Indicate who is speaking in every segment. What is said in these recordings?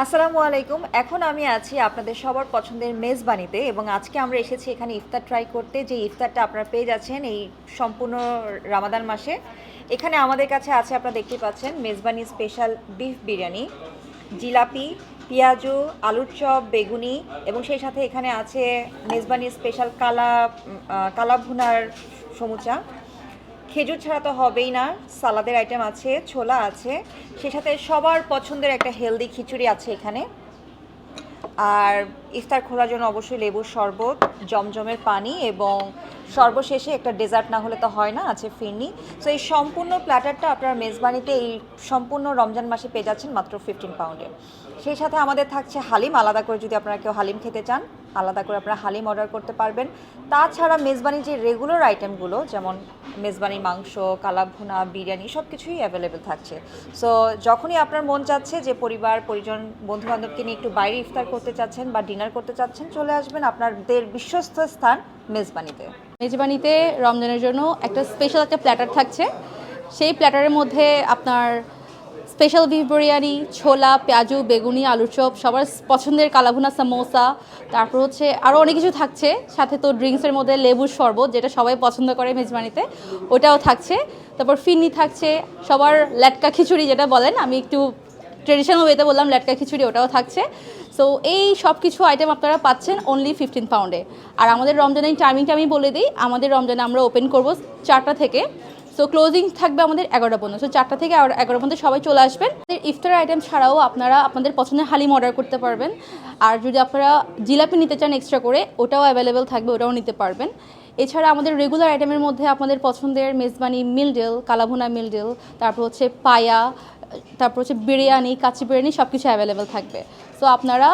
Speaker 1: আসসালামু আলাইকুম। এখন আমি আছি আপনাদের সবার পছন্দের মেজবানিতে এবং আজকে আমরা এসেছি এখানে ইফতার ট্রাই করতে। যে ইফতারটা আপনারা পেয়ে যাচ্ছেন এই সম্পূর্ণ রামাদান মাসে। এখানে আমাদের কাছে আছে, আপনারা দেখতে পাচ্ছেন, মেজবানি স্পেশাল বিফ বিরিয়ানি। জিলাপি, পেঁয়াজু, আলুর চপ, বেগুনি এবং সেই সাথে এখানে আছে মেজবানি স্পেশাল কালা কালা ভুনার সমুচা। খেজুর ছাড়া তো হবেই না, সালাদের আইটেম আছে, ছোলা আছে, সেই সাথে সবার পছন্দের একটা হেলদি খিচুড়ি আছে এখানে। আর ইফতার খোলার জন্য অবশ্যই লেবুর শরবত, জমজমের পানি এবং সর্বশেষে একটা ডেজার্ট না হলে তো হয় না, আছে ফিরনি। সো এই সম্পূর্ণ প্ল্যাটারটা আপনার মেজবানিতে এই সম্পূর্ণ রমজান মাসে পেয়ে যাচ্ছেন মাত্র ফিফটিন পাউন্ডে সেই সাথে আমাদের থাকছে হালিম, আলাদা করে যদি আপনারা কেউ হালিম খেতে চান। আলাদা করে আপনারা হালিম অর্ডার করতে পারবেন। তাছাড়া মেজবানির যে রেগুলার আইটেমগুলো যেমন মেজবানির মাংস, কালাভুনা, বিরিয়ানি সব কিছুই অ্যাভেলেবেল থাকছে। সো যখনই আপনার মন চাচ্ছে যে পরিবার, পরিজন বন্ধু বান্ধবকে নিয়ে একটু বাইরে ইফতার করতে চাচ্ছেন বা ডিনার করতে চাচ্ছেন, চলে আসবেন আপনাদের বিশ্বস্ত স্থান মেজবানিতে।
Speaker 2: মেজবানিতে রমজানের জন্য একটা স্পেশাল একটা প্ল্যাটার থাকছে। সেই প্ল্যাটারের মধ্যে আপনার স্পেশাল বিফ বিরিয়ানি, ছোলা, পেঁয়াজু, বেগুনি, আলুর চপ, সবার পছন্দের কালাভুনা সামোসা। তারপর হচ্ছে আরও অনেক কিছু থাকছে। সাথে তো ড্রিঙ্কসের মধ্যে লেবুর শরবত, যেটা সবাই পছন্দ করে মেজবানিতে, ওটাও থাকছে। তারপর ফিরনি থাকছে, সবার ল্যাটকা খিচুড়ি যেটা বলেন, আমি একটু ট্রেডিশনাল ওয়েতে বললাম ল্যাটকা খিচুড়ি, ওটাও থাকছে। সো এই সব কিছু আইটেম আপনারা পাচ্ছেন অনলি ফিফটিন পাউন্ডে আর আমাদের রমজানের টাইমিংটা আমি বলে দিই, আমাদের রমজানে আমরা ওপেন করব চারটা থেকে। সো ক্লোজিং থাকবে আমাদের এগারোটা পর্যন্ত। সো চারটা থেকে এগারোটা পর্যন্ত সবাই চলে আসবেন। ইফতার আইটেম ছাড়াও আপনারা আপনাদের পছন্দের হালিম অর্ডার করতে পারবেন। আর যদি আপনারা জিলাপি নিতে চান এক্সট্রা করে, ওটাও অ্যাভেলেবেল থাকবে, ওটাও নিতে পারবেন। এছাড়া আমাদের রেগুলার আইটেমের মধ্যে আপনাদের পছন্দের মেজবানি মিলডেল কালাভুনা মিলডেল তারপর হচ্ছে পায়া, তারপর হচ্ছে বিরিয়ানি কাচি বিরিয়ানি সব কিছু অ্যাভেলেবেল থাকবে। সো আপনারা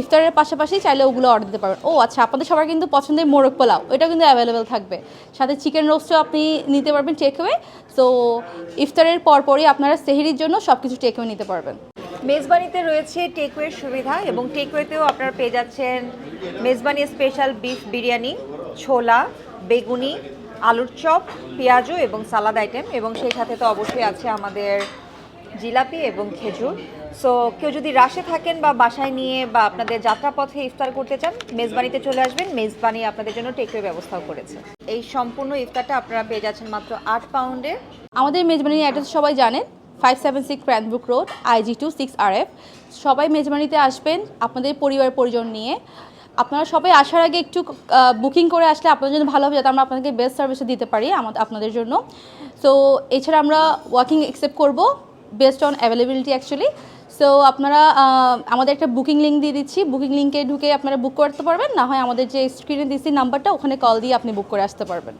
Speaker 2: ইফতারের পাশাপাশি চাইলে ওগুলো অর্ডার দিতে পারবেন। ও আচ্ছা আপনাদের সবার কিন্তু পছন্দের মোরগ পোলাও ওইটাও কিন্তু অ্যাভেলেবেল থাকবে। সাথে চিকেন রোস্টও আপনি নিতে পারবেন টেকওয়ে সো ইফতারের পরপরই আপনারা সেহেরির জন্য সব কিছু টেকওয়ে নিতে পারবেন।
Speaker 1: মেজবানিতে রয়েছে টেকওয়ের সুবিধা এবং টেকওয়েতেও আপনারা পেয়ে যাচ্ছেন মেজবানি স্পেশাল বিফ বিরিয়ানি, ছোলা, বেগুনি, আলুর চপ, পেঁয়াজু এবং সালাদ আইটেম এবং সেই সাথে তো অবশ্যই আছে আমাদের জিলাপি এবং খেজুর। সো কেউ যদি রাশে থাকেন বা বাসায় নিয়ে বা আপনাদের যাত্রাপথে ইফতার করতে চান, মেজবানিতে চলে আসবেন। মেজবানি আপনাদের জন্য টেকওয়ে ব্যবস্থাও করেছে। এই সম্পূর্ণ ইফতারটা আপনারা পেয়ে যাচ্ছেন মাত্র আট পাউন্ডে।
Speaker 2: আমাদের মেজবানির অ্যাড্রেস সবাই জানেন five seven six Cranbrook road IG two six R F সবাই মেজবানিতে আসবেন, আপনাদের পরিবার পরিজন নিয়ে। আপনারা সবাই আসার আগে একটু বুকিং করে আসলে আপনাদের জন্য ভালো হবে, যাতে আমরা আপনাদেরকে বেস্ট সার্ভিসে দিতে পারি আপনাদের জন্য। সো এছাড়া আমরা ওয়াকিং অ্যাকসেপ্ট করব based on availability actually so আপনারা আমাদের একটা বুকিং লিঙ্ক দিয়ে দিচ্ছি। বুকিং লিঙ্কে ঢুকে আপনারা বুক করতে পারবেন। না হয় আমাদের যে স্ক্রিনে দিচ্ছি নাম্বারটা ওখানে কল দিয়ে আপনি বুক করে আসতে পারবেন।